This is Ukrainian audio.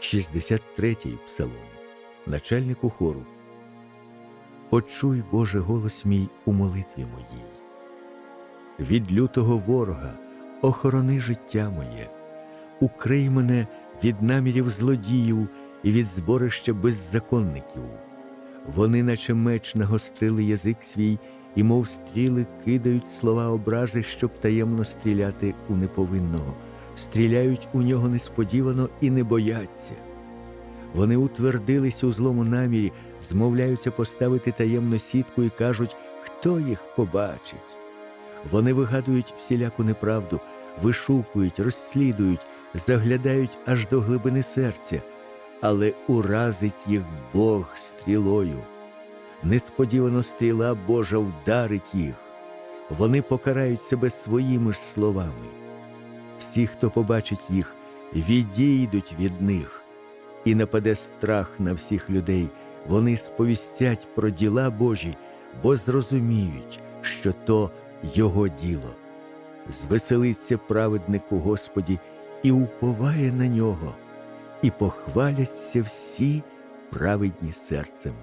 63-й псалом, начальнику хору. Почуй, Боже, голос мій у молитві моїй. Від лютого ворога охорони життя моє, укрий мене від намірів злодіїв і від зборища беззаконників. Вони, наче меч, нагострили язик свій, і, мов стріли, кидають слова образи, щоб таємно стріляти у неповинного, стріляють у нього несподівано і не бояться. Вони утвердились у злому намірі, змовляються поставити таємну сітку і кажуть, хто їх побачить. Вони вигадують всіляку неправду, вишукують, розслідують, заглядають аж до глибини серця, але уразить їх Бог стрілою. Несподівано стріла Божа вдарить їх. Вони покарають себе своїми ж словами. Всі, хто побачить їх, відійдуть від них, і нападе страх на всіх людей. Вони сповістять про діла Божі, бо зрозуміють, що то його діло. Звеселиться праведник у Господі і уповає на нього, і похваляться всі праведні серцем.